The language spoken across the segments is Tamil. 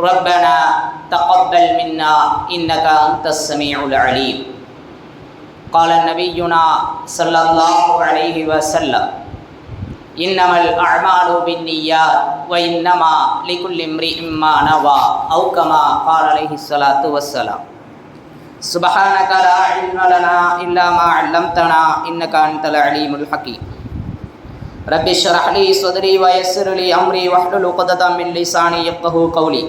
ربنا تقبل منا إنك أنت السميع العليم. قال نبينا صلى الله عليه وسلم إنما الأعمال بالنيات وإنما لكل امرئ ما نوى أو كما قال عليه الصلاة والسلام. سبحانك لا علم لنا إلا ما علمتنا إنك أنت العليم الحكيم. رب اشرح لي صدري ويسر لي أمري واحلل عقدة من لساني يفقهوا قولي.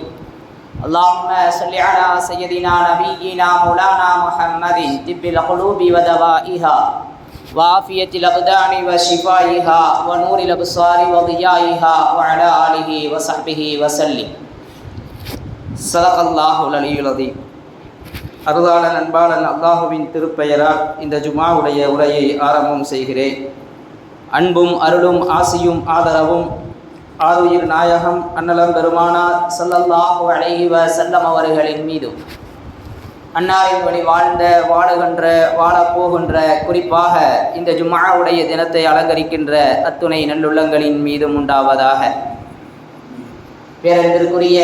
اللهم صل على سيدنا نبينا مولانا محمد طب القلوب ودوائها وعافية الأبدان وشفائها ونور الأبصار وضيائها وعلى آله وصحبه وسلم صدق الله العلي العظيم அருளாளன் அன்பாளன் அல்லாஹுவின் திருப்பெயரால் இந்த ஜுமாவுடைய உரையை ஆரம்பம் செய்கிறேன் அன்பும் அருளும் ஆசியும் ஆதரவும் ஆருயிர் நாயகம் அன்னலம் பெருமானார் சல்லல்லாஹு அலைஹி செல்லம் அவர்களின் மீதும். அன்னாரின் வழி வாழ்ந்த வாழுகின்ற வாழப்போகின்ற குறிப்பாக இந்த ஜும்ஆவுடைய தினத்தை அலங்கரிக்கின்ற அத்துணை நல்லுள்ளங்களின் மீதும் உண்டாவதாக. பேரன்பிற்குரிய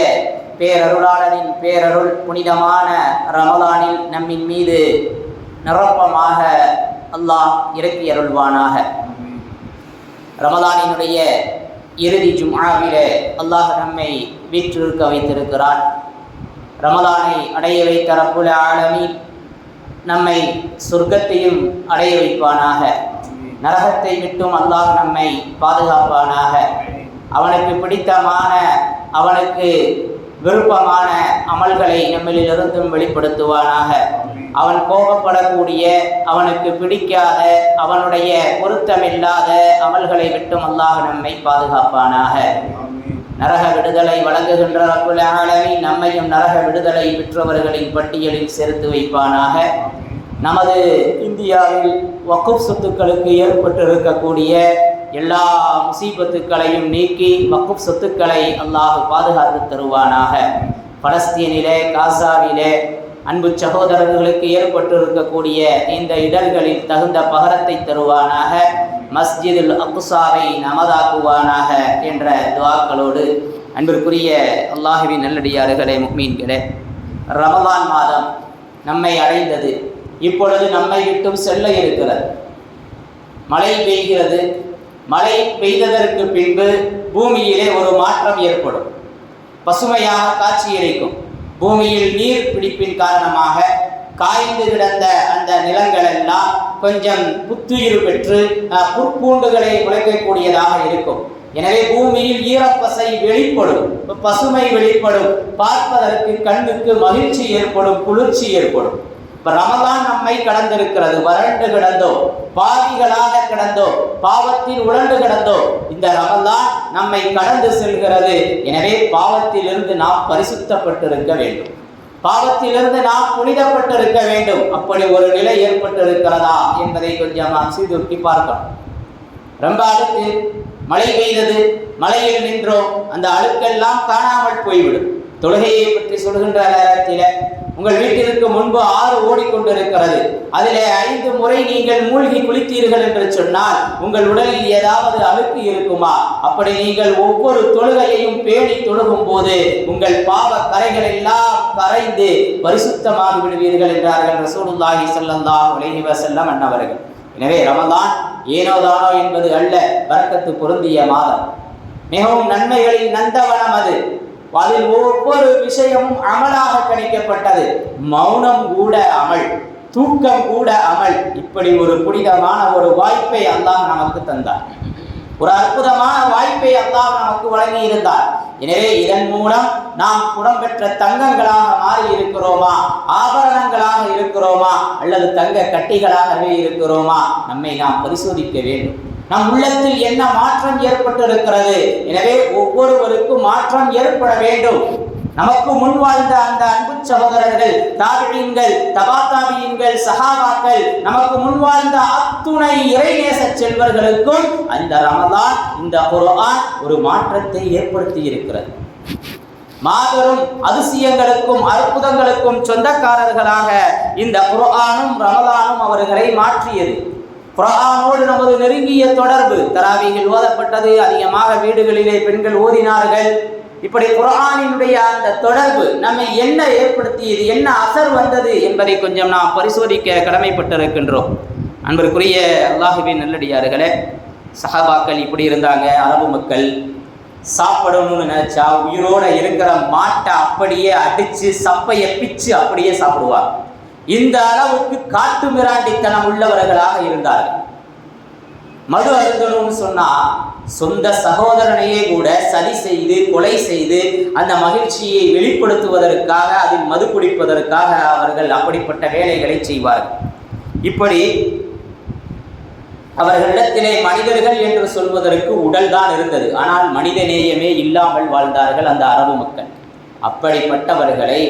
பேரருளாளனின் பேரருள் புனிதமான ரமலானில் நம்மின் மீது நிரப்பமாக அல்லாஹ் இறக்கி அருள்வானாக. ரமலானினுடைய இறுதி ஜும்ஆவிலே அல்லாஹ் நம்மை வீற்றிருக்க வைத்திருக்கிறான். ரமலானை அடைய வைத்த ரப்புல ஆலமி நம்மை சொர்க்கத்தையும் அடைய வைப்பானாக. நரகத்தை விட்டும் அல்லாஹ் நம்மை பாதுகாப்பானாக. அவனுக்கு பிடித்தமான அவனுக்கு விருப்பமான அமல்களை நம்மளிலிருந்தும் வெளிப்படுத்துவானாக. அவன் கோபப்படக்கூடிய அவனுக்கு பிடிக்காத அவனுடைய பொருத்தமில்லாத அமல்களை விட்டும் அல்லாஹ் நம்மை பாதுகாப்பானாக. நரக விடுதலை வழங்குகின்ற ரப்புல் நம்மையும் நரக விடுதலை பெற்றவர்களின் பட்டியலில் சேர்த்து வைப்பானாக. நமது இந்தியாவில் வக்குப் சொத்துக்களுக்கு ஏற்பட்டிருக்கக்கூடிய எல்லா முசீபத்துக்களையும் நீக்கி வக்குப் சொத்துக்களை அல்லாஹ் பாதுகாத்து தருவானாக. பலஸ்தீனிலே காசாவிலே அன்பு சகோதரர்களுக்கு ஏற்பட்டிருக்கக்கூடிய இந்த இடர்களில் தகுந்த பகரத்தை தருவானாக. மஸ்ஜிதுல் அக்குசாவை நமதாக்குவானாக என்ற துவாக்களோடு அன்பிற்குரிய அல்லாஹுவின் நல்லடியார்களே முக்மீன்களே. ரமலான் மாதம் நம்மை அடைந்தது. இப்பொழுது நம்மை விட்டும் செல்ல இருக்கிறது. மழை பெய்கிறது. மழை பெய்ததற்கு பின்பு பூமியிலே ஒரு மாற்றம் ஏற்படும். பசுமையாக காட்சியளிக்கும் பூமியில் நீர் பிடிப்பின் காரணமாக காய்ந்து கிடந்த அந்த நிலங்கள் எல்லாம் கொஞ்சம் புத்துயிர் பெற்று புற்பூண்டுகளை முளைக்கக்கூடியதாக இருக்கும். எனவே பூமியில் ஈரப்பசை வெளிப்படும். பசுமை வெளிப்படும். பார்ப்பதற்கு கண்ணுக்கு மகிழ்ச்சி ஏற்படும் குளிர்ச்சி ஏற்படும். ரமதான் நம்மை கடந்திருக்கிறது. வறண்டு கிடந்தோ பாவிகளாக கிடந்தோ பாவத்தில் உழண்டு கிடந்தோ இந்த ரமதான் நம்மை கடந்து செல்கிறது. எனவே பாவத்திலிருந்து நாம் பரிசுத்தப்பட்டிருக்க வேண்டும். பாவத்திலிருந்து நாம் புனிதப்பட்டிருக்க வேண்டும். அப்படி ஒரு நிலை ஏற்பட்டிருக்கிறதா என்பதை கொஞ்சம் நாம் சீர்தூக்கி பார்க்கணும். ரொம்ப அழுக்கு மழை பெய்தது மழையில் நின்றோம். அந்த அழுக்கெல்லாம் காணாமல் போய்விடும். தொழுகையை பற்றி சொல்கின்ற நேரத்தில் உங்கள் வீட்டிற்கு முன்பு ஆறு ஓடிக்கொண்டிருக்கிறது. அதிலே ஐந்து முறை நீங்கள் மூழ்கி குளித்தீர்கள் என்று சொன்னால் உங்கள் உடலில் ஏதாவது அழுக்கு இருக்குமா? அப்படி நீங்கள் ஒவ்வொரு தொழுகையையும் பேணி தொழுகும் போது உங்கள் பாவ கரைகள் எல்லாம் கரைந்து பரிசுத்தமாகி விடுவீர்கள் என்றார்கள் ரசூலுல்லாஹி ஸல்லல்லாஹு அலைஹி வஸல்லம் அன்னவர்கள். எனவே ரமதான் ஏனோதானோ என்பது அல்ல வரக்கத்து பொருந்திய மாதம். மிகவும் நன்மைகளில் நந்தவனம் அது. அதில் ஒவ்வொரு விஷயமும் அமலாக கணிக்கப்பட்டது. மௌனம் கூட அமல் தூக்கம் கூட அமல். இப்படி ஒரு புனிதமான ஒரு வாய்ப்பை அல்லாஹ் நமக்கு தந்தார். ஒரு அற்புதமான வாய்ப்பை அல்லாஹ் நமக்கு வழங்கி இருந்தார் எனவே இதன் மூலம் நாம் புடம்பெற்ற தங்கங்களாக மாறி இருக்கிறோமா ஆபரணங்களாக இருக்கிறோமா? அல்லது தங்க கட்டிகளாகவே இருக்கிறோமா? நம்மை நாம் பரிசோதிக்க வேண்டும். நம் உள்ளத்தில் என்ன மாற்றம் ஏற்பட்டிருக்கிறது? எனவே ஒவ்வொருவருக்கும் மாற்றம் ஏற்பட வேண்டும். நமக்கு முன் வாழ்ந்த அந்த அன்பு சகோதரர்கள் தாபியீன்கள் தபாத்தாபியீன்கள் சஹாபாக்கள் நமக்கு முன் வாழ்ந்த அத்துணை இறைநேச செல்வர்களுக்கும் அந்த ரமதான் இந்த குர்ஆன் ஒரு மாற்றத்தை ஏற்படுத்தி இருக்கிறது மாபெரும் அதிசயங்களுக்கும் அற்புதங்களுக்கும் சொந்தக்காரர்களாக இந்த குரானும் ரமலானும் அவர்களை மாற்றியது. குரானோடு நமது நெருங்கிய தொடர்பு தராவிகள் ஓதப்பட்டது அதிகமாக வீடுகளிலே பெண்கள் ஓதினார்கள். இப்படி குரானினுடைய அந்த தொடர்பு நம்மை என்ன ஏற்படுத்தியது என்ன அசர் வந்தது என்பதை கொஞ்சம் நாம் பரிசோதிக்க கடமைப்பட்டிருக்கின்றோம். அன்பிற்குரிய அல்லாஹுவின் நல்லடியார்களே சஹாபாக்கள் இப்படி இருந்தாங்க அரபு மக்கள். சாப்பிடணும்னு நினைச்சா உயிரோட இருக்கிற மாட்டை அப்படியே அடிச்சு சப்பைய பிச்சு அப்படியே சாப்பிடுவாங்க. இந்த அளவுக்கு காட்டு மிராண்டித்தனம் உள்ளவர்களாக இருந்தார்கள். மது அருந்தணும்னு சொன்னா சொந்த சகோதரனையே கூட சதி செய்து கொலை செய்து அந்த மகிழ்ச்சியை வெளிப்படுத்துவதற்காக அதில் மது குடிப்பதற்காக அவர்கள் அப்படிப்பட்ட வேலைகளை செய்வார்கள். இப்படி அவர்களிடத்திலே மனிதர்கள் என்று சொல்வதற்கு உடல் தான் இருந்தது. ஆனால் மனித நேயமே இல்லாமல் வாழ்ந்தார்கள் அந்த அரபு மக்கள். அப்படிப்பட்டவர்களை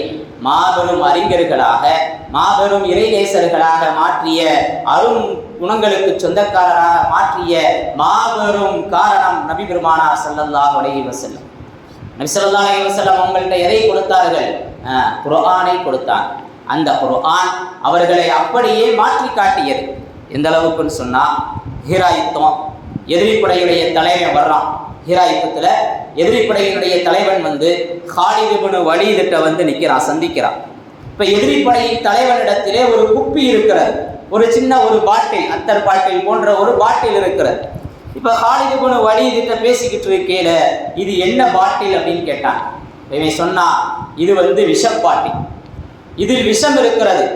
மாபெரும் அறிஞர்களாக மாபெரும் இறைநேசர்களாக மாற்றிய அருண் குணங்களுக்கு சொந்தக்காரராக மாற்றிய மாபெரும் காரணம் நபி பெருமானா ஸல்லல்லாஹு அலைஹி வஸல்லம். நபி ஸல்லல்லாஹு அலைஹி வஸல்லம் அவங்கள்ட்ட எதை கொடுத்தார்கள்? அஹ், குர்ஆனை கொடுத்தாங்க அந்த குர்ஆன் அவர்களை அப்படியே மாற்றி காட்டியது. எந்த அளவுக்குன்னு சொன்னால் ஹீராயுத்தம் எதிரிப்படையுடைய தலைமை வர்றான். ஹீரா எதிரிப்படையினுடைய தலைவன் வந்து ஹாலிதுபுனு வழிதிட்ட வந்து நிற்கிறான் சந்திக்கிறான். இப்போ எதிரிப்படையின் தலைவனிடத்திலே ஒரு குப்பி இருக்கிறது. ஒரு சின்ன ஒரு பாட்டில் அத்தர் பாட்டில் போன்ற ஒரு பாட்டில் இருக்கிறது. இப்போ ஹாலிதுபுனு வழிதிட்ட பேசிக்கிட்டு இருக்கையில் இது என்ன பாட்டில் அப்படின்னு கேட்டான். இவன் சொன்னா இது வந்து விஷம் பாட்டில் இதில் விஷம் இருக்கிறது.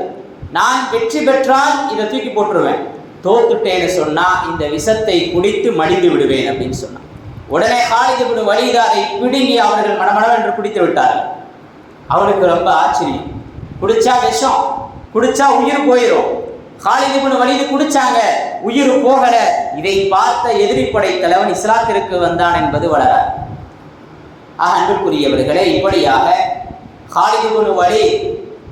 நான் வெற்றி பெற்றால் இதை தூக்கி போட்டுருவேன். தோத்துட்டேன்னு சொன்னா இந்த விஷத்தை குடித்து மடிந்து விடுவேன் அப்படின்னு சொன்னான். உடனே காலிது வலிது வழிதாரை பிடுங்கி அவர்கள் மடமடவென்று குடித்து விட்டார்கள். அவனுக்கு ரொம்ப ஆச்சரியம். குடிச்சா விஷம் குடிச்சா உயிர் போயிடும் காலிது காலிதுபுன் வழிது குடிச்சாங்க உயிர் போகல. இதை பார்த்த எதிரிப்படை தலைவன் இஸ்லாத்திற்கு வந்தான் என்பது வளர. ஆக அன்புக்குரியவர்களே இப்படியாக காலிது காலிதுபுன் வழி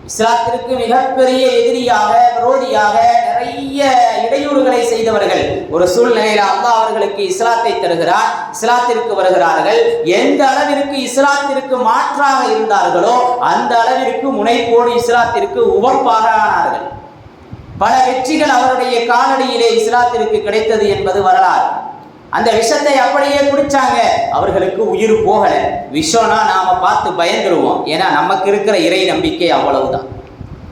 இஸ்லாத்திற்கு மிகப்பெரிய எதிரியாக விரோதியாக நிறைய இடையூறுகளை செய்தவர்கள். ஒரு சூழ்நிலையில் அல்லாஹ் அவர்களுக்கு இஸ்லாத்தை தருகிறார் இஸ்லாத்திற்கு வருகிறார்கள். எந்த அளவிற்கு இஸ்லாத்திற்கு மாற்றாக இருந்தார்களோ அந்த அளவிற்கு முனைப்போடு இஸ்லாத்திற்கு உவப்பாக ஆனார்கள். பல வெற்றிகள் அவருடைய காலடியிலே இஸ்லாத்திற்கு கிடைத்தது என்பது வரலாறு. அந்த விஷத்தை அப்படியே குடிச்சாங்க. அவர்களுக்கு உயிர் போகல. விஷம்னா நாம பார்த்து பயந்துருவோம். ஏன்னா நமக்கு இருக்கிற இறை நம்பிக்கை அவ்வளவுதான்.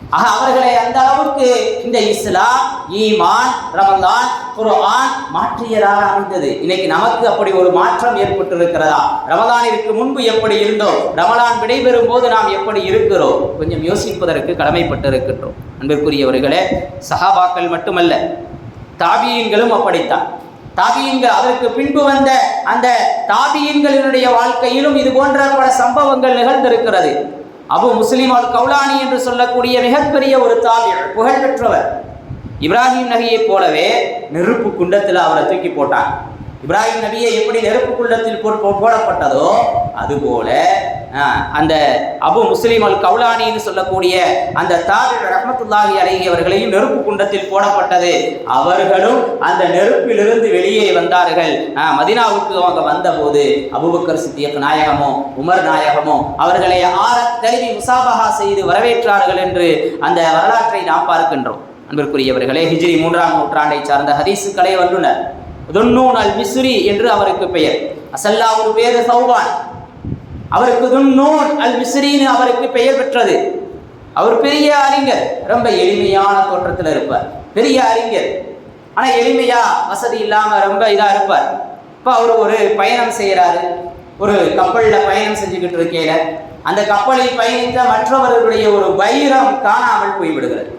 ஆக அவர்களை அந்த அளவுக்கு இந்த இஸ்லாம் ஈமான் ரமதான் குர்ஆன் மாற்றியதாக அமைந்தது. இன்னைக்கு நமக்கு அப்படி ஒரு மாற்றம் ஏற்பட்டிருக்கிறதா? ரமதானிற்கு முன்பு எப்படி இருந்தோம்? ரமலான் விடைபெறும் போது நாம் எப்படி இருக்கிறோம்? கொஞ்சம் யோசிப்பதற்கு கடமைப்பட்டிருக்கின்றோம். அன்பிற்குரியவர்களே சஹாபாக்கள் மட்டுமல்ல தாபியன்களும் அப்படித்தான். தாபியங்கள் அதற்கு பின்பு வந்த அந்த தாபியங்களினுடைய வாழ்க்கையிலும் இது போன்ற பல சம்பவங்கள் நிகழ்ந்திருக்கிறது. அபு முஸ்லிம் அல் கவுலானி என்று சொல்லக்கூடிய மிகப்பெரிய ஒரு தாபி புகழ்பெற்றவர். இப்ராஹிம் நகையைப் போலவே நெருப்பு குண்டத்தில் அவரை தூக்கி போட்டான் இப்ராஹிம் நபியை எப்படி நெருப்பு குண்டத்தில் போ- போடப்பட்டதோ அதுபோல அந்த அபு முஸ்லீம் அல் கவுலானின்னு சொல்லக்கூடிய அந்த தாபி ரஹமத்துல்லாஹி அலைஹி அவர்களையும் நெருப்பு குண்டத்தில் போடப்பட்டது. அவர்களும் அந்த நெருப்பிலிருந்து வெளியே வந்தார்கள். மதினாவுக்கு அவங்க வந்தபோது அபுபக்கர் சித்தியக் நாயகமோ உமர் நாயகமோ அவர்களை ஆற தழுவி முசாபஹா செய்து வரவேற்றார்கள் என்று அந்த வரலாற்றை நாம் பார்க்கின்றோம். அன்பிற்குரியவர்களே ஹிஜ்ரி மூன்றாம் நூற்றாண்டை சார்ந்த ஹதீஸ் கலை வல்லுனர் துன்னூன் அல் மிஸ்ரி என்று அவருக்கு பெயர். அசல்லா ஒரு பேரு சௌவான் அவருக்கு துன்னூன் அல் மிஸ்ரின்னு அவருக்கு பெயர் பெற்றது. அவர் பெரிய அறிஞர் ரொம்ப எளிமையான தோற்றத்தில் இருப்பார். பெரிய அறிஞர். ஆனால் எளிமையா வசதி இல்லாமல் ரொம்ப இதாக இருப்பார். இப்போ அவர் ஒரு பயணம் செய்கிறாரு ஒரு கப்பலில் பயணம் செஞ்சுக்கிட்டு இருக்கையில அந்த கப்பலில் பயணித்த மற்றவர்களுடைய ஒரு வைரம் காணாமல் போய்விடுகிறது.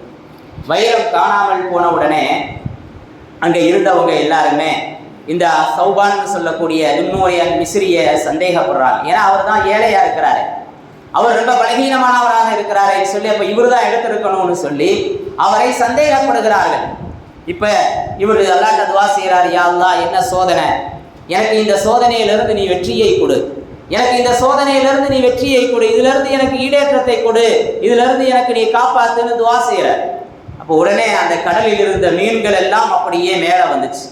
வைரம் காணாமல் போன உடனே அங்கே இருந்தவங்க எல்லாருமே இந்த சௌபான்னு சொல்லக்கூடிய துன்னூரிய மிஸ்ரிய சந்தேகப்படுறாங்க. ஏன்னா அவர் தான் ஏழையா இருக்கிறாரு. அவர் ரொம்ப பலகீனமானவராக இருக்கிறாரே சொல்லி அப்ப இவர் தான் எடுத்திருக்கணும்னு சொல்லி அவரை சந்தேகப்படுகிறார்கள். இப்ப இவர் அல்லாட்ட துவா செய்கிறார் யா என்ன சோதனை? எனக்கு இந்த சோதனையிலிருந்து நீ வெற்றியை கொடு. எனக்கு இந்த சோதனையிலிருந்து நீ வெற்றியை கொடு. இதுல இருந்து எனக்கு ஈடேற்றத்தை கொடு. இதுல இருந்து எனக்கு நீ காப்பாத்துன்னு துவா செய்யற அப்போ உடனே அந்த கடலில் இருந்த மீன்கள் எல்லாம் அப்படியே மேலே வந்துச்சு.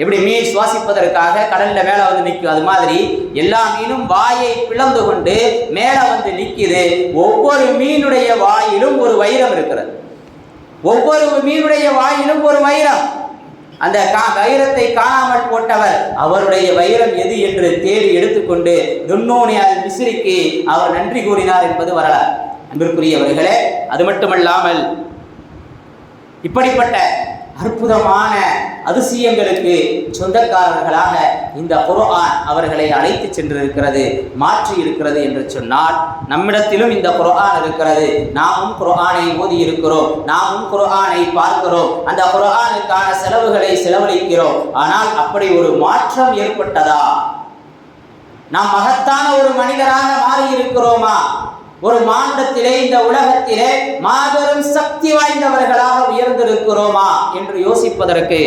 எப்படி மீன் சுவாசிப்பதற்காக கடல்ல மேலே வந்து நிற்கும்? அது மாதிரி எல்லா மீனும் வாயை பிளந்து கொண்டு மேலே வந்து நிற்கிது. ஒவ்வொரு மீனுடைய வாயிலும் ஒரு வைரம் இருக்கிறது. ஒவ்வொரு மீனுடைய வாயிலும் ஒரு வைரம். அந்த கா வைரத்தை காணாமல் போட்டவர் அவருடைய வைரம் எது என்று தேடி எடுத்துக்கொண்டு துன்னோனியால் மிசிறிக்கு அவர் நன்றி கூறினார் என்பது வரலாறு. அன்பிற்குரியவர்களே அது மட்டுமல்லாமல் இப்படிப்பட்ட அற்புதமான அதிசயங்களுக்கு சொந்தக்காரர்களாக இந்த குரான் அவர்களை அழைத்து சென்றிருக்கிறது மாற்றி இருக்கிறது என்று சொன்னால் நம்மிடத்திலும் இந்த குரான் இருக்கிறது. நாமும் குரானை ஓதி இருக்கிறோம் நாமும் குரானை பார்க்கிறோம் அந்த குரானுக்கான செலவுகளை செலவழிக்கிறோம். ஆனால் அப்படி ஒரு மாற்றம் ஏற்பட்டதா? நாம் மகத்தான ஒரு மனிதராக மாறி இருக்கிறோமா ஒரு மாநிலத்திலே இந்த உலகத்திலே மாபெரும் சக்தி வாய்ந்தவர்களாக உயர்ந்திருக்கிறோமா என்று யோசிப்பதற்கு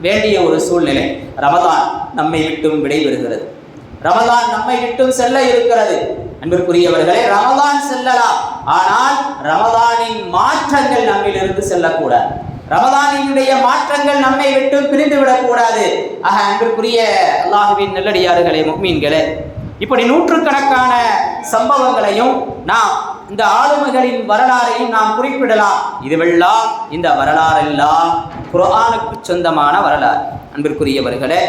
வேண்டிய ஒரு சூழ்நிலை. ரமதான் நம்மை விட்டும் விடைபெறுகிறது. ரமதான் நம்மை விட்டும் செல்ல இருக்கிறது. அன்பிற்குரியவர்களே ரமதான் செல்லலாம். ஆனால் ரமதானின் மாற்றங்கள் நம்மிலிருந்து செல்லக்கூடாது. ரமதானினுடைய மாற்றங்கள் நம்மை விட்டு பிரிந்து விடக்கூடாது ஆக அன்பிற்குரிய அல்லாஹுவின் நல்லடியார்களே முக்மீன்களே இப்படி நூற்றுக்கணக்கான சம்பவங்களையும் நாம் இந்த ஆளுமைகளின் வரலாறையும் நாம் குறிப்பிடலாம். இதுவெல்லாம் இந்த வரலாறெல்லாம் குரானுக்கு சொந்தமான வரலாறு. அன்பிற்குரியவர்களே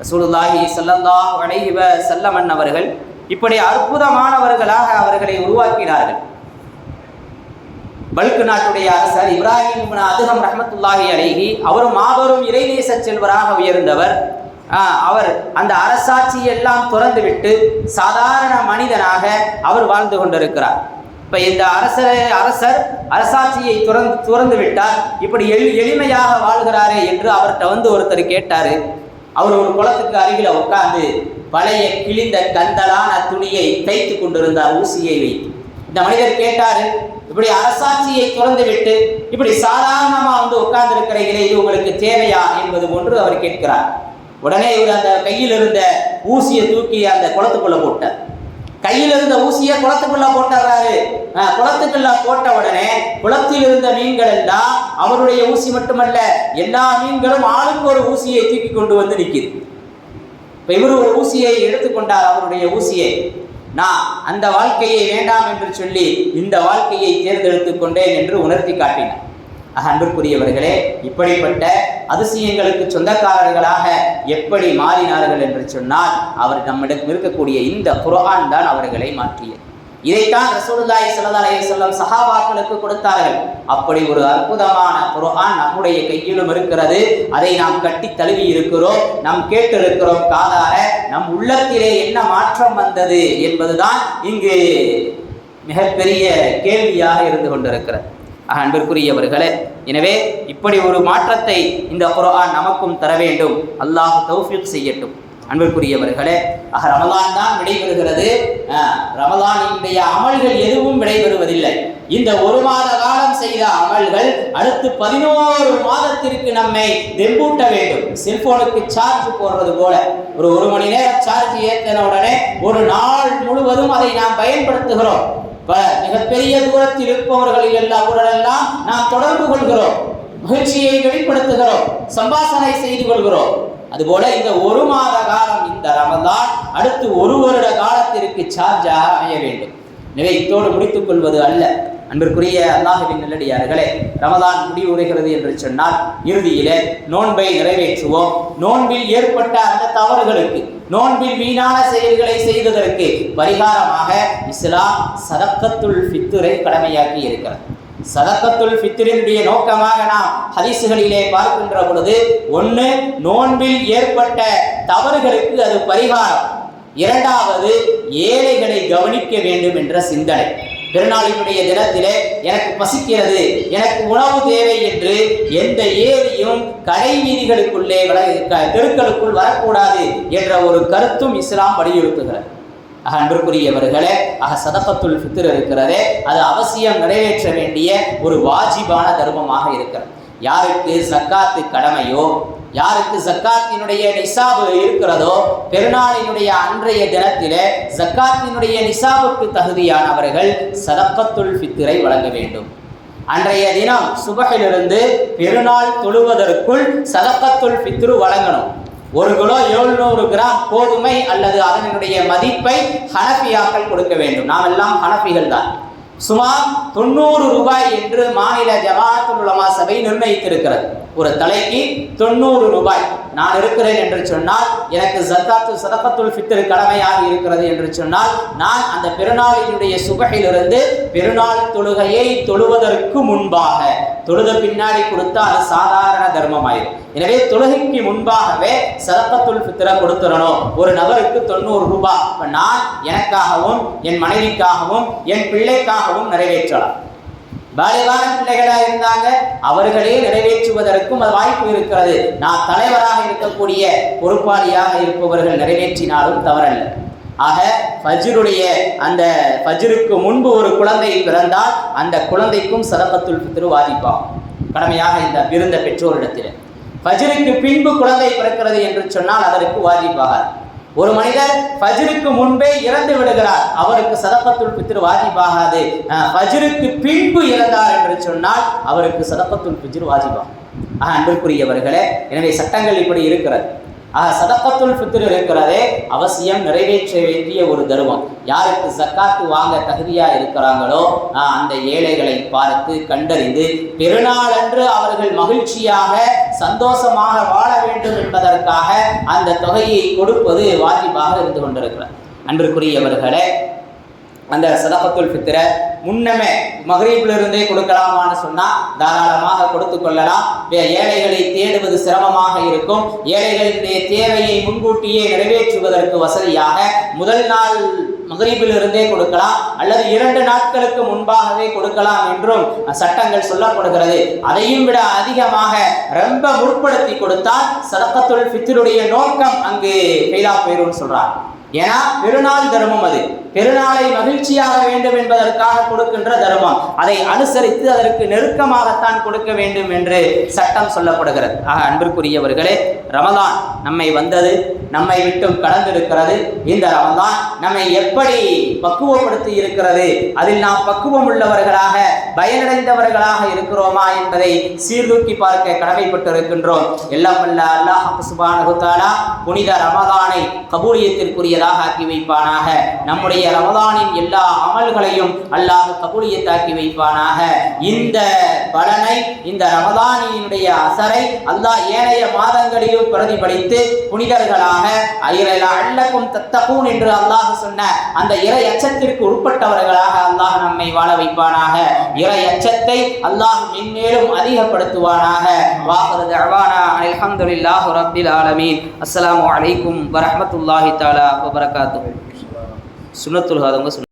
ரசூலுல்லாஹி ஸல்லல்லாஹு அலைஹி செல்லமன் அவர்கள் இப்படி அற்புதமானவர்களாக அவர்களை உருவாக்கினார்கள். பல்கு நாட்டுடைய அரசர் இப்ராஹிம் அதுகம் ரஹமத்துல்லாஹி அழகி அவரும் மாபெரும் இறைநேச செல்வராக உயர்ந்தவர். அவர் அந்த அரசாட்சி எல்லாம் துறந்துவிட்டு சாதாரண மனிதனாக அவர் வாழ்ந்து கொண்டிருக்கிறார். இப்ப இந்த அரசர் அரசர் அரசாட்சியை துறந்து துறந்து விட்டார் இப்படி எளி எளிமையாக வாழ்கிறாரே என்று அவர்கிட்ட வந்து ஒருத்தர் கேட்டாரு. அவர் ஒரு குளத்துக்கு அருகில உட்கார்ந்து பழைய கிழிந்த கந்தலான துணியை தைத்து கொண்டிருந்தார் ஊசியை வைத்து. இந்த மனிதர் கேட்டாரு இப்படி அரசாட்சியை துறந்து விட்டு இப்படி சாதாரணமா வந்து உட்காந்துருக்கிறீங்களே இது உங்களுக்கு தேவையா? என்பது போன்று அவர் கேட்கிறார். உடனே இவர் அந்த கையில் இருந்த ஊசியை தூக்கி அந்த குளத்துக்குள்ள போட்டார். கையில் இருந்த ஊசியை குளத்துக்குள்ள போட்டுறாரு குளத்துக்குள்ள போட்ட உடனே குளத்தில் இருந்த மீன்கள் எல்லாம் அவருடைய ஊசி மட்டுமல்ல எல்லா மீன்களும் ஆளுக்கு ஒரு ஊசியை தூக்கி கொண்டு வந்து நிற்கிது இப்ப இவர் ஒரு ஊசியை எடுத்துக்கொண்டார் அவருடைய ஊசியை. நான் அந்த வாழ்க்கையை வேண்டாம் என்று சொல்லி இந்த வாழ்க்கையை தேர்ந்தெடுத்துக் கொண்டேன் என்று உணர்த்தி காட்டினார். அன்புக்குரியவர்களே இப்படிப்பட்ட அதிசயங்களுக்கு சொந்தக்காரர்களாக எப்படி மாறினார்கள் என்று சொன்னால் அவர் நம்மிடம் இருக்கக்கூடிய இந்த குரான் தான் அவர்களை மாற்றியது. இதைத்தான் ரசூலுல்லாஹி ஸல்லல்லாஹு அலைஹி வஸல்லம் சஹாபாக்களுக்கு கொடுத்தார்கள். அப்படி ஒரு அற்புதமான குர்ஆன் நம்முடைய கையிலும் இருக்கிறது. அதை நாம் கட்டி தழுவி இருக்கிறோம் நாம் கேட்டிருக்கிறோம். காதார நம் உள்ளத்திலே என்ன மாற்றம் வந்தது என்பதுதான் இங்கு மிகப்பெரிய கேள்வியாக இருந்து கொண்டிருக்கிறது. அன்பிற்குரியவர்களே எனவே இப்படி ஒரு மாற்றத்தை இந்த குர்ஆன் நமக்கும் தர வேண்டும். அல்லாஹ் தௌஃபிக் செய்யட்டும். அன்பிற்குரியவர்களே ஆக ரமலான் தான் விடைபெறுகிறது. அஹ், ரமலானினுடைய அமல்கள் எதுவும் விடைபெறுவதில்லை. இந்த ஒரு மாத காலம் செய்த அமல்கள் அடுத்து பதினோரு மாதத்திற்கு நம்மை தெம்பூட்ட வேண்டும். செல்போனுக்கு சார்ஜ் போடுறது போல. ஒரு ஒரு மணி நேரம் சார்ஜ் ஏற்றின உடனே ஒரு நாள் முழுவதும் அதை நாம் பயன்படுத்துகிறோம். மிகப்பெரிய தூரத்தில் இருப்பவர்களில் எல்லாம் நாம் தொடர்பு கொள்கிறோம் மகிழ்ச்சியை வெளிப்படுத்துகிறோம் சம்பாசனை செய்து கொள்கிறோம். அதுபோல இந்த ஒரு மாத காலம் இந்த ரமதான் அடுத்து ஒரு வருட காலத்திற்கு சார்ஜாக அமைய வேண்டும். எனவே இத்தோடு முடித்துக் கொள்வது அல்ல. அன்பிற்குரிய அல்லாஹுவின் நல்லடியார்களே ரமதான் முடிவுறுகிறது என்று சொன்னால் இறுதியிலே நோன்பை நிறைவேற்றுவோம். நோன்பில் ஏற்பட்ட அந்த தவறுகளுக்கு நோன்பில் வீணான செயல்களை செய்ததற்கு பரிகாரமாக இஸ்லாம் சதக்கத்துல் ஃபித்துரை கடமையாக்கி இருக்கிறது. சதக்கத்துல் ஃபித்திரினுடைய நோக்கமாக நாம் ஹதீசுகளிலே பார்க்கின்ற பொழுது ஒன்று நோன்பில் ஏற்பட்ட தவறுகளுக்கு அது பரிகாரம். இரண்டாவது ஏழைகளை கவனிக்க வேண்டும் என்ற சிந்தனை. பெருநாளினுடைய தினத்திலே எனக்கு பசிக்கிறது எனக்கு உணவு தேவை என்று எந்த ஏரியும் கடை வீதிகளுக்குள்ளே வர தெருக்களுக்குள் வரக்கூடாது என்ற ஒரு கருத்தும் இஸ்லாம் வலியுறுத்துகிறது. ஆக அன்புக்குரியவர்களே ஆக சதகத்துல் ஃபித்ர் இருக்கிறதே அது அவசியம் நிறைவேற்ற வேண்டிய ஒரு வாஜிபான தர்மமாக இருக்கிறது. யாருக்கு சக்காத்து கடமையோ யாருக்கு ஜக்காத்தினுடைய நிசாபு இருக்கிறதோ பெருநாளினுடைய அன்றைய தினத்திலே ஜக்காத்தினுடைய நிசாபுக்கு தகுதியானவர்கள் சதக்கத்துல் ஃபித்திரை வழங்க வேண்டும். அன்றைய தினம் சுபகிலிருந்து பெருநாள் தொழுவதற்குள் சதக்கத்துல் ஃபித்ரு வழங்கணும். ஒரு கிலோ எழுநூறு கிராம் கோதுமை அல்லது அதனுடைய மதிப்பை ஹனஃபியாக்கள் கொடுக்க வேண்டும். நாம் எல்லாம் ஹனஃபிகள் தான். சுமார் தொண்ணூறு ரூபாய் என்று மாநில ஜமாத்துல் உலமா சபை நிர்ணயித்திருக்கிறது. ஒரு தலைக்கு தொண்ணூறு ரூபாய். நான் இருக்கிறேன் என்று சொன்னால் எனக்கு ஜக்காத்து சதகத்துல் ஃபித்ர் கடமையாக இருக்கிறது என்று சொன்னால் நான் அந்த பெருநாளினுடைய சுகையிலிருந்து பெருநாள் தொழுகையை தொழுவதற்கு முன்பாக தொழுத பின்னாடி கொடுத்தா அது சாதாரண தர்மமாயிரும். எனவே தொழுகைக்கு முன்பாகவே சதப்பத்துள் பித்திர கொடுத்துடணும். ஒரு நபருக்கு தொண்ணூறு ரூபாய். நான் எனக்காகவும் என் மனைவிக்காகவும் என் பிள்ளைக்காகவும் நிறைவேற்றலாம். பாலிகான பிள்ளைகளாக இருந்தாங்க. அவர்களே நிறைவேற்றுவதற்கும் அது வாய்ப்பு இருக்கிறது. நான் தலைவராக இருக்கக்கூடிய பொறுப்பாளியாக இருப்பவர்கள் நிறைவேற்றினாலும் தவறல்ல. ஆக ஃபஜ்ருடைய அந்த ஃபஜ்ருக்கு முன்பு ஒரு குழந்தை பிறந்தால் அந்த குழந்தைக்கும் சதப்பத்துல் பித்ரு வாதிப்பாகும் கடமையாக இந்த விருந்த பெற்றோரிடத்தில். ஃபஜ்ருக்கு பின்பு குழந்தை பிறக்கிறது என்று சொன்னால் அதற்கு வாதிப்பாகாது ஒரு மனிதர் ஃபஜ்ருக்கு முன்பே இறந்து விடுகிறார். அவருக்கு சதப்பத்துள் பித்திரு வாஜிபாகாது. அஹ், ஃபஜ்ருக்கு பின்பு இறந்தார் என்று சொன்னால் அவருக்கு சதப்பத்துள் பித்திரு வாஜிபாகும். ஆக அன்பிற்குரியவர்களே எனவே சட்டங்கள் இப்படி இருக்கிறது. ஆக சதப்பத்துல் ஃபித்ர் இருக்கிறதே அவசியம் நிறைவேற்ற வேண்டிய ஒரு தருவம் யாருக்கு ஜக்காத்து வாங்க தகுதியா இருக்கிறாங்களோ அந்த ஏழைகளை பார்த்து கண்டறிந்து பெருநாளன்று அவர்கள் மகிழ்ச்சியாக சந்தோஷமாக வாழ வேண்டும் என்பதற்காக அந்த தொகையை கொடுப்பது வாஜிபாக இருந்து கொண்டிருக்கிறார். அன்றுக்குரியவர்களே அந்த சதகத்துல் ஃபித்ர முன்னமே மகரீபிலிருந்தே கொடுக்கலாமான்னு சொன்னா தாராளமாக கொடுத்து கொள்ளலாம். வே- ஏழைகளை தேடுவது சிரமமாக இருக்கும். ஏழைகளுடைய தேவையை முன்கூட்டியே நிறைவேற்றுவதற்கு வசதியாக முதல் நாள் மகரீபிலிருந்தே கொடுக்கலாம். அல்லது இரண்டு நாட்களுக்கு முன்பாகவே கொடுக்கலாம் என்றும் சட்டங்கள் சொல்லப்படுகிறது. அதையும் விட அதிகமாக ரொம்ப முற்படுத்தி கொடுத்தால் சதக்கத்துல் ஃபித்ருடைய நோக்கம் அங்கு ஃபெயிலா போயிடும் சொல்றார் ஏன்னா பெருநாள் தர்மம் அது. பெருநாளை மகிழ்ச்சியாக வேண்டும் என்பதற்காக கொடுக்கின்ற தர்மம். அதை அனுசரித்து அதற்கு நெருக்கமாகத்தான் கொடுக்க வேண்டும் என்று சட்டம் சொல்லப்படுகிறது. ஆக அன்பிற்குரியவர்களே ரமதான் நம்மை வந்தது நம்மை விட்டும் கடந்திருக்கிறது. இந்த ரமதான் நம்மை எப்படி பக்குவப்படுத்தி இருக்கிறது? அதில் நாம் பக்குவம் உள்ளவர்களாக பயனடைந்தவர்களாக இருக்கிறோமா என்பதை சீர்தூக்கி பார்க்க கடமைப்பட்டிருக்கின்றோம். எல்லாம் வல்ல அல்லாஹ் சுப்ஹானஹு புனித ரமதானை கபூலியத்திற்குரியதாக ஆக்கி வைப்பானாக. நம்முடைய நம்முடைய ரமதானின் எல்லா அமல்களையும் அல்லாஹ் கபூலியத்தாக்கி வைப்பானாக. இந்த பலனை இந்த ரமதானியினுடைய அசரை அல்லாஹ் ஏனைய மாதங்களிலும் பிரதிபலித்து புனிதர்களாக அல்லக்கும் தத்தகூன் என்று அல்லாஹ் சொன்ன அந்த இறை அச்சத்திற்கு உட்பட்டவர்களாக அல்லாஹ் நம்மை வாழ வைப்பானாக. இறை அச்சத்தை அல்லாஹ் மென்மேலும் அதிகப்படுத்துவானாக. வாஹரு தஅவானா அல்ஹம்துலில்லாஹி ரபில் ஆலமீன். அஸ்லாம் வலைக்கும் வரமத்துல்லாஹி தாலா வபரகாத்து சுன்னத்துல் ஹாதவங்க